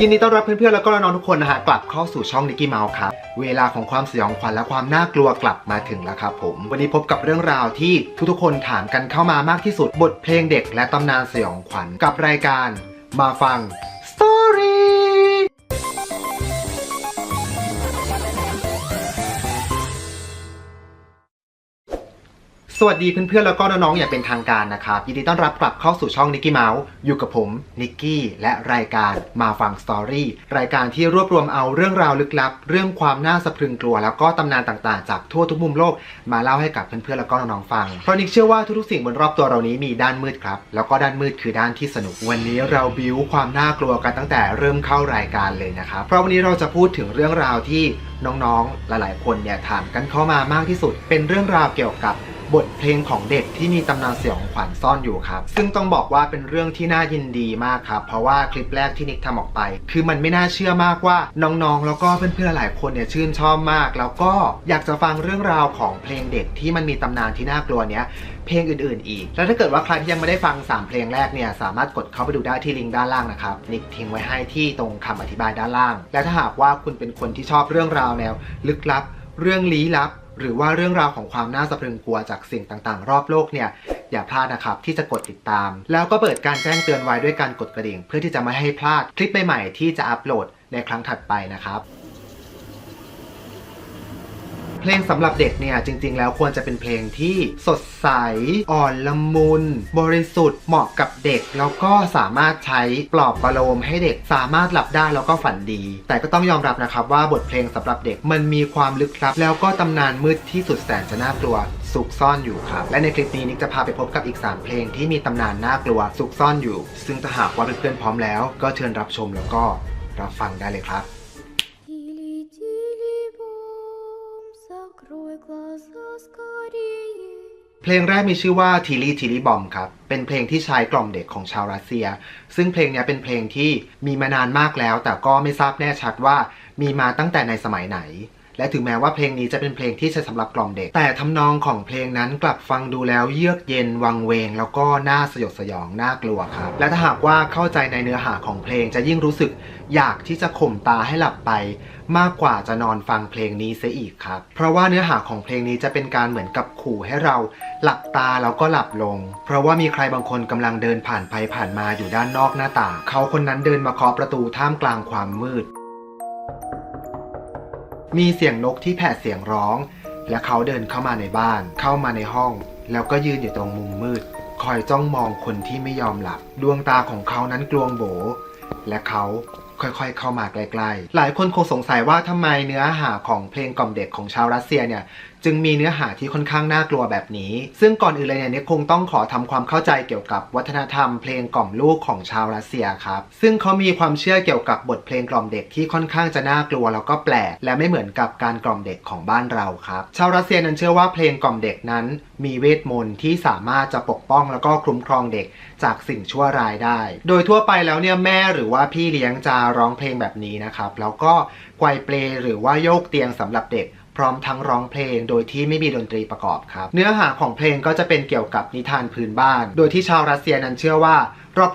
ยินดีต้อนรับเพื่อนๆ แล้วก็น้องๆทุกคนนะฮะกลับเข้าสู่ช่องนิกกี้เมาส์ครับ เวลาของความสยองขวัญและความน่ากลัวกลับมาถึงแล้วครับผม วันนี้พบกับเรื่องราวที่ทุกๆ คนถามกันเข้ามามากที่สุด บทเพลงเด็กและตำนานสยองขวัญกับรายการ มาฟัง สวัสดีเพื่อนๆ แล้วก็น้องๆ อย่างเป็นทางการนะครับ ยินดีต้อนรับกลับเข้าสู่ช่องนิกกี้เมาส์อยู่กับผมนิกกี้และรายการมาฟังสตอรี่รายการที่รวบรวมเอาเรื่องราวลึกลับ เรื่องความน่าสะพรึงกลัว แล้วก็ตำนานต่างๆ จากทั่วทุกมุมโลกมาเล่าให้กับเพื่อนๆ แล้วก็น้องๆ ฟัง เพราะนิกเชื่อว่าทุกๆ สิ่งบนรอบตัวเรานี้มีด้านมืดครับ แล้วก็ด้านมืดคือด้านที่สนุก วันนี้เราบิวความน่ากลัวกันตั้งแต่เริ่มเข้ารายการเลยนะครับ เพราะวันนี้เราจะพูดถึงเรื่องราวที่น้องๆ หลายๆ คนเนี่ยถามกันเข้ามามากที่สุด เป็นเรื่องราวเกี่ยวกับ บทเพลงของเด็กที่มีตำนานเสียงขวัญซ่อนอยู่ครับ ซึ่งต้องบอกว่าเป็นเรื่องที่น่ายินดีมากครับ เพราะว่าคลิปแรกที่นิกทำออกไป คือมันไม่น่าเชื่อมากว่าน้องๆ แล้วก็เพื่อนๆหลายคนเนี่ยชื่นชอบมาก แล้วก็อยากจะฟังเรื่องราวของเพลงเด็กที่มันมีตำนานที่น่ากลัวเนี้ยเพลงอื่นๆ อีก แล้วถ้าเกิดว่าใครที่ยังไม่ได้ฟัง 3 เพลงแรกเนี่ยสามารถกดเข้าไปดูได้ที่ลิงก์ด้านล่างนะครับ นิกทิ้งไว้ให้ที่ตรงคำอธิบายด้านล่าง และถ้าหากว่าคุณเป็นคนที่ชอบเรื่องราวแนว ลึกลับ เรื่องลี้ลับ หรือว่าเรื่องราวของความน่าสะพรึงกลัวจากสิ่งต่างๆ รอบโลกเนี่ย อย่าพลาดนะครับที่จะกดติดตาม แล้วก็เปิดการแจ้งเตือนไว้ด้วยการกดกระดิ่ง เพื่อที่จะไม่ให้พลาดคลิปใหม่ๆที่จะอัปโหลดในครั้งถัดไปนะครับ เพลงสำหรับเด็กเนี่ยจริง ๆ แล้วควรจะเป็นเพลงที่สดใส อ่อนละมุน บริสุทธิ์เหมาะกับเด็ก แล้วก็สามารถใช้ปลอบประโลมให้เด็กสามารถหลับได้แล้วก็ฝันดี แต่ก็ต้องยอมรับนะครับว่าบทเพลงสำหรับเด็กมันมีความลึกลับ แล้วก็ตำนานมืดที่สุดแสนจะน่ากลัวซุกซ่อนอยู่ครับ และในคลิปนี้นิกจะพาไปพบกับอีก 3 เพลงที่มีตำนานน่ากลัวซุกซ่อนอยู่ ซึ่งถ้าหากว่าเพื่อนๆพร้อมแล้ว ก็เชิญรับชมแล้วก็รับฟังได้เลยครับ เพลงแรกมีชื่อว่าทีรีทีรีบอมครับ เป็นเพลงที่ใช้กล่อมเด็กของชาวรัสเซีย ซึ่งเพลงนี้เป็นเพลงที่มีมานานมากแล้ว แต่ก็ไม่ทราบแน่ชัดว่ามีมาตั้งแต่ในสมัยไหน และถึงแม้ว่าเพลงนี้จะเป็นเพลงที่ใช้สำหรับกล่อมเด็ก แต่ทำนองของเพลงนั้นกลับฟังดูแล้วเยือกเย็นวังเวง แล้วก็น่าสยดสยองน่ากลัวครับ และถ้าหากว่าเข้าใจในเนื้อหาของเพลงจะยิ่งรู้สึกอยากที่จะข่มตาให้หลับไป มากกว่าจะนอนฟังเพลงนี้เสียอีกครับ เพราะว่าเนื้อหาของเพลงนี้จะเป็นการเหมือนกับขู่ให้เราหลับตาแล้วก็หลับลง เพราะว่ามีใครบางคนกำลังเดินผ่านไปผ่านมาอยู่ด้านนอกหน้าต่างเขาคนนั้นเดินมาเคาะประตูท่ามกลางความมืด มีเสียงนกที่แผดเสียงร้อง และเขาเดินเข้ามาในบ้าน เข้ามาในห้อง แล้วก็ยืนอยู่ตรงมุมมืด คอยจ้องมองคนที่ไม่ยอมหลับ ดวงตาของเขานั้นกลวงโบ และเขาค่อยๆ เข้ามาใกล้ๆ หลายคนคงสงสัยว่าทำไมเนื้อหาของเพลงกล่อมเด็กของชาวรัสเซียเนี่ย จึงมีเนื้อหาที่ค่อนข้างน่ากลัวแบบนี้ ซึ่งก่อนอื่นเลยเนี่ยนิกคงต้องขอทำความเข้าใจเกี่ยวกับวัฒนธรรมเพลงกล่อมลูกของชาวรัสเซียครับ ซึ่งเขามีความเชื่อเกี่ยวกับบทเพลงกล่อมเด็กที่ค่อนข้างจะน่ากลัวแล้วก็แปลก และไม่เหมือนกับการกล่อมเด็กของบ้านเราครับ ชาวรัสเซียนั้นเชื่อว่าเพลงกล่อมเด็กนั้น มีเวทมนต์ที่สามารถจะปกป้องแล้วก็คุ้มครองเด็กจากสิ่งชั่วร้ายได้ โดยทั่วไปแล้วเนี่ยแม่หรือว่าพี่เลี้ยงจะร้องเพลงแบบนี้นะครับ แล้วก็ไกวเปลหรือว่าโยกเตียงสำหรับเด็ก พร้อมทั้งร้องเพลง โดยที่ไม่มีดนตรีประกอบครับ เนื้อหาของเพลงก็จะเป็นเกี่ยวกับนิทานพื้นบ้าน โดยที่ชาวรัสเซียนั้นเชื่อว่า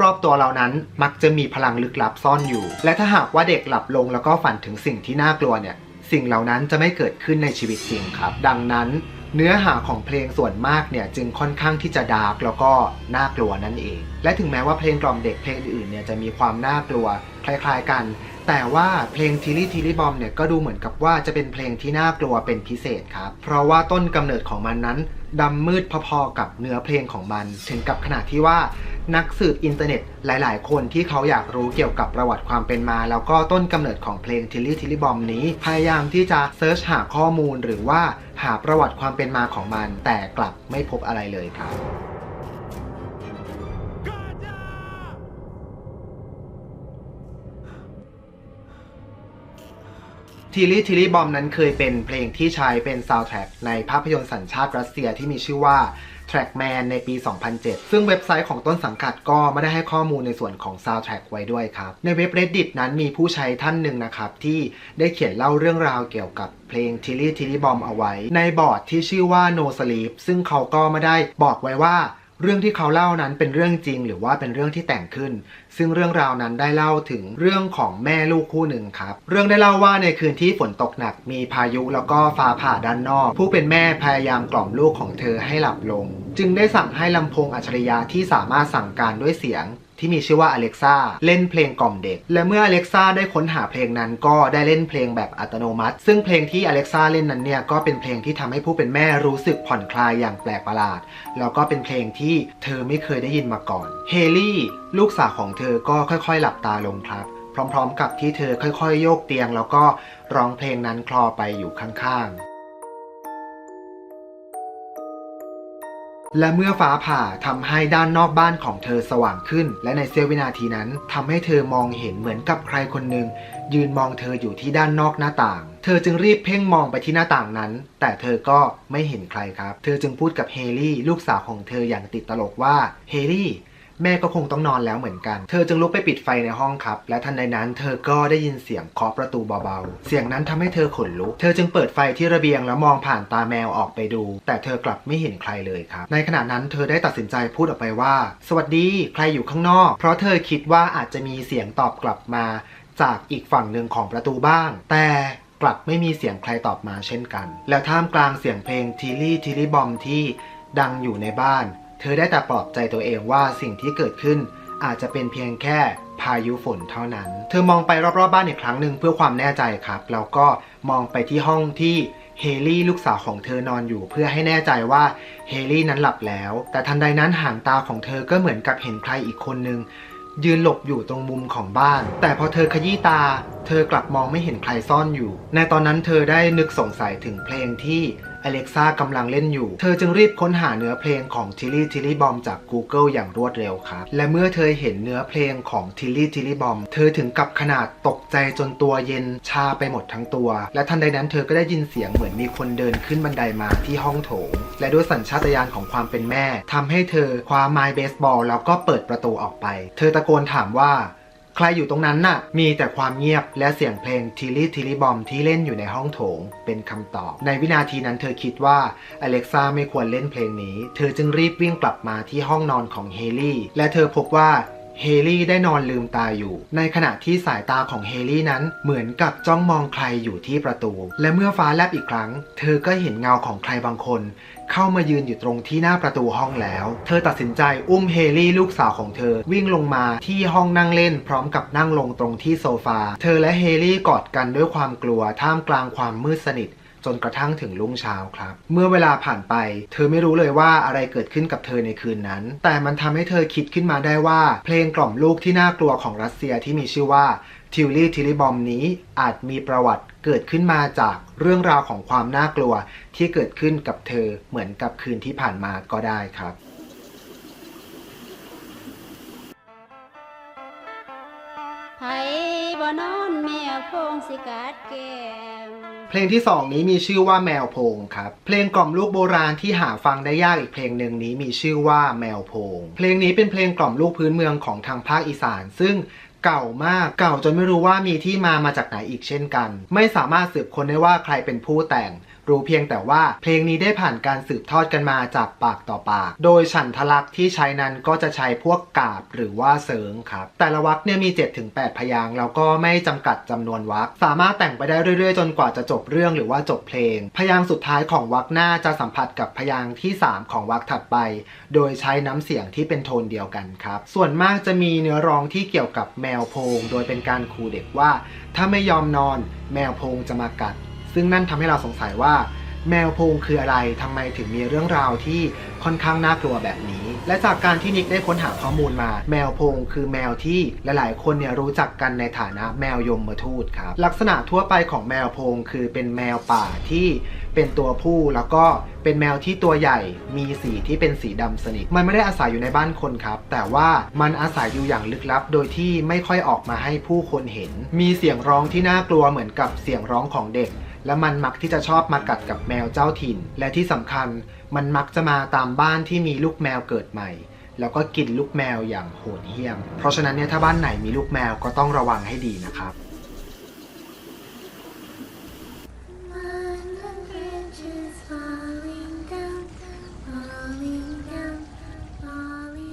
รอบๆตัวเรานั้นมักจะมีพลังลึกลับซ่อนอยู่ และถ้าหากว่าเด็กหลับลงแล้วก็ฝันถึงสิ่งที่น่ากลัวเนี่ยสิ่งเหล่านั้นจะไม่เกิดขึ้นในชีวิตจริงครับ ดังนั้นเนื้อหาของเพลงส่วนมากเนี่ยจึงค่อนข้างที่จะดาร์กแล้วก็น่ากลัวนั่นเอง และถึงแม้ว่าเพลงกล่อมเด็กเพลงอื่นๆเนี่ยจะมีความน่ากลัวคล้ายๆกัน แต่ว่าเพลงทีลี่ทีลี่บอมเนี่ยก็ดูเหมือนกับว่าจะเป็นเพลงที่น่ากลัวเป็นพิเศษครับ เพราะว่าต้นกำเนิดของมันนั้นดำมืดพอๆกับเนื้อเพลงของมัน ถึงกับขนาดที่ว่านักสืบอินเทอร์เน็ตหลาย ๆ คนที่เขาอยากรู้เกี่ยวกับประวัติความเป็นมา แล้วก็ต้นกำเนิดของเพลงทิลลี่ทิลลี่บอมนี้ พยายามที่จะเซิร์ชหาข้อมูลหรือว่าหาประวัติความเป็นมาของมัน แต่กลับไม่พบอะไรเลยครับ ทีลี่ทีลี่บอมนั้นเคยเป็นเพลงที่ใช้เป็นซาวด์แทร็กในภาพยนตร์สัญชาติรัสเซียที่มีชื่อว่า Trackman ในปี 2007 ซึ่งเว็บไซต์ของต้นสังกัดก็ไม่ได้ให้ข้อมูลในส่วนของซาวด์แทร็กไว้ด้วยครับ ในเว็บ Reddit นั้นมีผู้ใช้ท่านหนึ่งนะครับ ที่ได้เขียนเล่าเรื่องราวเกี่ยวกับเพลง t i l l y t i l l y Bomb เอาไว้ ในบอร์ดที่ชื่อว่า No Sleep ซึ่งเขาก็ไม่ได้บอกไว้ว่า เรื่องที่เขาเล่านั้นเป็นเรื่องจริงหรือว่าเป็นเรื่องที่แต่งขึ้น ซึ่งเรื่องราวนั้นได้เล่าถึงเรื่องของแม่ลูกคู่หนึ่งครับ เรื่องได้เล่าว่าในคืนที่ฝนตกหนักมีพายุแล้วก็ฟ้าผ่าด้านนอก ผู้เป็นแม่พยายามกล่อมลูกของเธอให้หลับลง จึงได้สั่งให้ลำโพงอัจฉริยะที่สามารถสั่งการด้วยเสียง ที่มีชื่อว่า Alexa เล่นเพลงกล่อมเด็ก และเมื่อ Alexa ได้ค้นหาเพลงนั้นก็ได้เล่นเพลงแบบอัตโนมัติ ซึ่งเพลงที่ Alexa เล่นนั้นเนี่ยก็เป็นเพลงที่ทำให้ผู้เป็นแม่รู้สึกผ่อนคลายอย่างแปลกประหลาด แล้วก็เป็นเพลงที่เธอไม่เคยได้ยินมาก่อนเฮลี่ลูกสาวของเธอก็ค่อยๆ หลับตาลงครับพร้อมๆ กับที่เธอค่อยๆ โยกเตียง แล้วก็ร้องเพลงนั้นคลอไปอยู่ข้างๆ และเมื่อฟ้าผ่าทำให้ด้านนอกบ้านของเธอสว่างขึ้น และในเสี้ยววินาทีนั้นทำให้เธอมองเห็นเหมือนกับใครคนหนึ่งยืนมองเธออยู่ที่ด้านนอกหน้าต่าง เธอจึงรีบเพ่งมองไปที่หน้าต่างนั้น แต่เธอก็ไม่เห็นใครครับ เธอจึงพูดกับเฮลี่ลูกสาวของเธออย่างติดตลกว่า เฮลี่ แม่ก็คงต้องนอนแล้วเหมือนกัน เธอจึงลุกไปปิดไฟในห้องครับ และทันใดนั้นเธอก็ได้ยินเสียงเคาะประตูเบาๆ เสียงนั้นทำให้เธอขนลุก เธอจึงเปิดไฟที่ระเบียงแล้วมองผ่านตาแมวออกไปดู แต่เธอกลับไม่เห็นใครเลยครับ ในขณะนั้นเธอได้ตัดสินใจพูดออกไปว่า สวัสดี ใครอยู่ข้างนอก เพราะเธอคิดว่าอาจจะมีเสียงตอบกลับมา จากอีกฝั่งหนึ่งของประตูบ้าง แต่กลับไม่มีเสียงใครตอบมาเช่นกัน แล้วท่ามกลางเสียงเพลงทีลี่ทีลี่บอมที่ดังอยู่ในบ้าน เธอได้แต่ปลอบใจตัวเองว่าสิ่งที่เกิดขึ้น อาจจะเป็นเพียงแค่พายุฝนเท่านั้น เธอมองไปรอบๆบ้านอีกครั้งหนึ่งเพื่อความแน่ใจครับ แล้วก็มองไปที่ห้องที่เฮลี่ลูกสาวของเธอนอนอยู่เพื่อให้แน่ใจว่าเฮลี่นั้นหลับแล้ว แต่ทันใดนั้นหางตาของเธอก็เหมือนกับเห็นใครอีกคนนึงยืนหลบอยู่ตรงมุมของบ้าน แต่พอเธอขยี้ตา เธอกลับมองไม่เห็นใครซ่อนอยู่ ในตอนนั้นเธอได้นึกสงสัยถึงเพลงที่ อเล็กซ่ากำลังเล่นอยู่ เธอจึงรีบค้นหาเนื้อเพลงของทิลลี่ทิลลี่บอมจาก Google อย่างรวดเร็วครับ และเมื่อเธอเห็นเนื้อเพลงของทิลลี่ทิลลี่บอมเธอถึงกับขนาดตกใจจนตัวเย็นชาไปหมดทั้งตัว และทันใดนั้นเธอก็ได้ยินเสียงเหมือนมีคนเดินขึ้นบันไดมาที่ห้องโถง และด้วยสัญชาตญาณของความเป็นแม่ทำให้เธอคว้าไม้เบสบอลแล้วก็เปิดประตูออกไป เธอตะโกนถามว่า รอยู่ตรงนั้นน่ะ มีแต่ความเงียบและเสียงเพลงทิลี่ทิลี่บอมที่เล่นอยู่ในห้องโถง เป็นคำตอบ ในวินาทีนั้นเธอคิดว่าอเล็กซ่าไม่ควรเล่นเพลงนี้ เธอจึงรีบวิ่งกลับมาที่ห้องนอนของเฮลี่ และเธอพบว่า เฮลี่ได้นอนลืมตาอยู่ ในขณะที่สายตาของเฮลี่นั้นเหมือนกับจ้องมองใครอยู่ที่ประตู และเมื่อฟ้าแลบอีกครั้ง เธอก็เห็นเงาของใครบางคน เข้ามายืนอยู่ตรงที่หน้าประตูห้องแล้ว เธอตัดสินใจอุ้มเฮลี่ลูกสาวของเธอ วิ่งลงมาที่ห้องนั่งเล่น พร้อมกับนั่งลงตรงที่โซฟา เธอและเฮลี่กอดกันด้วยความกลัวท่ามกลางความมืดสนิท จนกระทั่งถึงรุ่งเช้าครับ เมื่อเวลาผ่านไป เธอไม่รู้เลยว่าอะไรเกิดขึ้นกับเธอในคืนนั้น แต่มันทำให้เธอคิดขึ้นมาได้ว่า เพลงกล่อมลูกที่น่ากลัวของรัสเซียที่มีชื่อว่าทิวลี่ทิลิบอมนี้อาจมีประวัติเกิดขึ้นมาจากเรื่องราวของความน่ากลัวที่เกิดขึ้นกับเธอเหมือนกับคืนที่ผ่านมาก็ได้ครับไผบ่นอนแม่พงสิกาดแก้ม เพลงที่สองนี้มีชื่อว่าแมวโพงครับ เพลงกล่อมลูกโบราณที่หาฟังได้ยากอีกเพลงหนึ่งนี้มีชื่อว่าแมวโพง เพลงนี้เป็นเพลงกล่อมลูกพื้นเมืองของทางภาคอีสาน ซึ่งเก่ามากเก่าจนไม่รู้ว่ามีที่มามาจากไหนอีกเช่นกัน ไม่สามารถสืบค้นได้ว่าใครเป็นผู้แต่ง รู้เพียงแต่ว่าเพลงนี้ได้ผ่านการสืบทอดกันมาจากปากต่อปาก โดยฉันทลักษ์ที่ใช้นั้นก็จะใช้พวกกาบหรือว่าเสริงครับ แต่ละวรรคเนี่ยมี 7-8 พยางค์แล้วก็ไม่จำกัดจำนวนวรรคสามารถแต่งไปได้เรื่อยๆ จนกว่าจะจบเรื่องหรือว่าจบเพลง พยางค์สุดท้ายของวรรคหน้าจะสัมผัสกับพยางค์ที่ 3 ของวรรคถัดไป โดยใช้น้ำเสียงที่เป็นโทนเดียวกันครับ ส่วนมากจะมีเนื้อร้องที่เกี่ยวกับแมวโพง โดยเป็นการขู่เด็กว่า ถ้าไม่ยอมนอน แมวโพงจะมากัด ซึ่งนั่นทำให้เราสงสัยว่าแมวพงคืออะไรทำไมถึงมีเรื่องราวที่ค่อนข้างน่ากลัวแบบนี้ และจากการที่นิกได้ค้นหาข้อมูลมา แมวพงคือแมวที่หลาย ๆ คนเนี่ยรู้จักกันในฐานะแมวยมทูตครับ ลักษณะทั่วไปของแมวพงคือเป็นแมวป่าที่เป็นตัวผู้แล้วก็เป็นแมวที่ตัวใหญ่มีสีที่เป็นสีดำสนิท มันไม่ได้อาศัยอยู่ในบ้านคนครับ แต่ว่ามันอาศัยอยู่อย่างลึกลับ โดยที่ไม่ค่อยออกมาให้ผู้คนเห็น มีเสียงร้องที่น่ากลัวเหมือนกับเสียงร้องของเด็ก และมันมักที่จะชอบมากัดกับแมวเจ้าถิ่น และที่สำคัญมันมักจะมาตามบ้านที่มีลูกแมวเกิดใหม่ แล้วก็กินลูกแมวอย่างโหดเหี้ยม เพราะฉะนั้นเนี่ยถ้าบ้านไหนมีลูกแมวก็ต้องระวังให้ดีนะครับ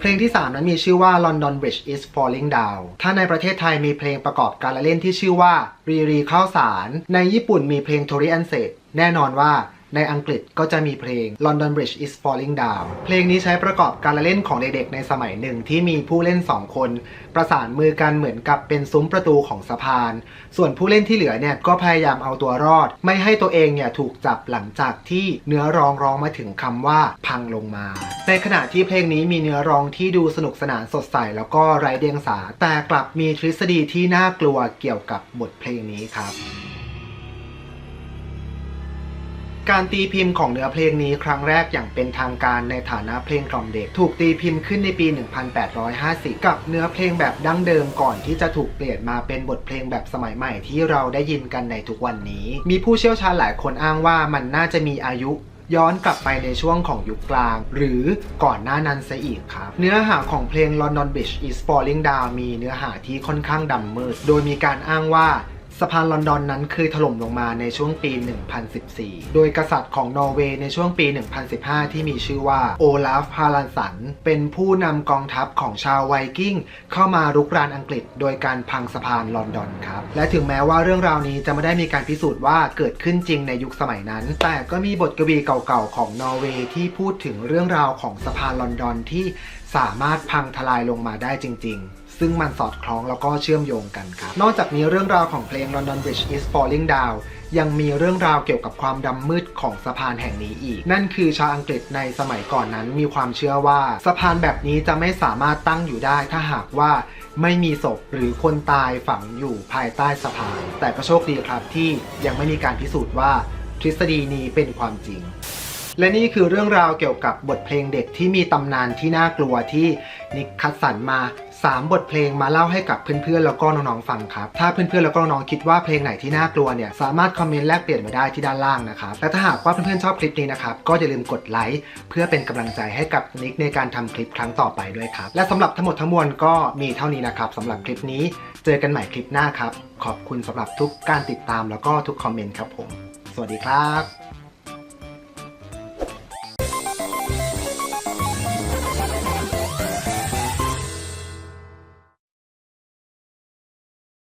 ลงที่ 3 นั้นมีชื่อว่า London Bridge is Falling Down ถ้าในประเทศไทยมีเพลงประกอบการละเล่นที่ชื่อว่ารีรีข้าวสาร ในญี่ปุ่นมีเพลง Tori a n s e t แน่นอนว่า ในอังกฤษก็จะมีเพลง London Bridge is Falling Down เพลงนี้ใช้ประกอบการละเล่นของเด็กๆในสมัยหนึ่งที่มีผู้เล่น 2 คน ประสานมือกันเหมือนกับเป็นซุ้มประตูของสะพาน ส่วนผู้เล่นที่เหลือเนี่ยก็พยายามเอาตัวรอด ไม่ให้ตัวเองเนี่ยถูกจับหลังจากที่เนื้อร้องร้องมาถึงคำว่าพังลงมา ในขณะที่เพลงนี้มีเนื้อร้องที่ดูสนุกสนานสดใสแล้วก็ไร้เดียงสาแต่กลับมีทฤษฎีที่น่ากลัวเกี่ยวกับบทเพลงนี้ครับ การตีพิมพ์ของเนื้อเพลงนี้ครั้งแรกอย่างเป็นทางการในฐานะเพลงกล่อมเด็ก ถูกตีพิมพ์ขึ้นในปี 1850 กับเนื้อเพลงแบบดั้งเดิมก่อนที่จะถูกเปลี่ยนมาเป็นบทเพลงแบบสมัยใหม่ที่เราได้ยินกันในทุกวันนี้ มีผู้เชี่ยวชาญหลายคนอ้างว่ามันน่าจะมีอายุย้อนกลับไปในช่วงของยุคกลาง หรือก่อนหน้านั้นซะอีกครับ เนื้อหาของเพลง London Bridge is Falling Down มีเนื้อหาที่ค่อนข้างดำมืด โดยมีการอ้างว่า สะพานลอนดอนนั้นเคยถล่มลงมาในช่วงปี 1014 โดยกษัตริย์ของนอร์เวย์ในช่วงปี 1015 ที่มีชื่อว่าโอลาฟฮาลันสัน เป็นผู้นำกองทัพของชาวไวกิ้ง เข้ามารุกรานอังกฤษ โดยการพังสะพานลอนดอนครับ และถึงแม้ว่าเรื่องราวนี้จะไม่ได้มีการพิสูจน์ว่าเกิดขึ้นจริงในยุคสมัยนั้น แต่ก็มีบทกวีเก่าๆของนอร์เวย์ที่พูดถึงเรื่องราวของสะพานลอนดอนที่สามารถพังทลายลงมาได้จริง ๆ ซึ่งมันสอดคล้องแล้วก็เชื่อมโยงกันครับ นอกจากนี้เรื่องราวของเพลง London Bridge is Falling Down ยังมีเรื่องราวเกี่ยวกับความดำมืดของสะพานแห่งนี้อีก นั่นคือชาวอังกฤษในสมัยก่อนนั้นมีความเชื่อว่าสะพานแบบนี้จะไม่สามารถตั้งอยู่ได้ ถ้าหากว่าไม่มีศพหรือคนตายฝังอยู่ภายใต้สะพาน แต่ก็โชคดีครับที่ยังไม่มีการพิสูจน์ว่าทฤษฎีนี้เป็นความจริง และนี่คือเรื่องราวเกี่ยวกับบทเพลงเด็กที่มีตำนานที่น่ากลัวที่นิกคัดสรรมา 3 บทเพลงมาเล่าให้กับเพื่อนๆ แล้วก็น้องๆฟังครับ ถ้าเพื่อนๆ แล้วก็น้องๆคิดว่าเพลงไหนที่น่ากลัวเนี่ยสามารถคอมเมนต์แลกเปลี่ยนมาได้ที่ด้านล่างนะครับ และถ้าหากว่าเพื่อนๆชอบคลิปนี้นะครับก็อย่าลืมกดไลค์เพื่อเป็นกำลังใจให้กับนิกในการทำคลิปครั้งต่อไปด้วยครับ และสำหรับทั้งหมดทั้งมวลก็มีเท่านี้นะครับสำหรับคลิปนี้ เจอกันใหม่คลิปหน้าครับ ขอบคุณสำหรับทุกการติดตามแล้วก็ทุกคอมเมนต์ครับผม สวัสดีครับ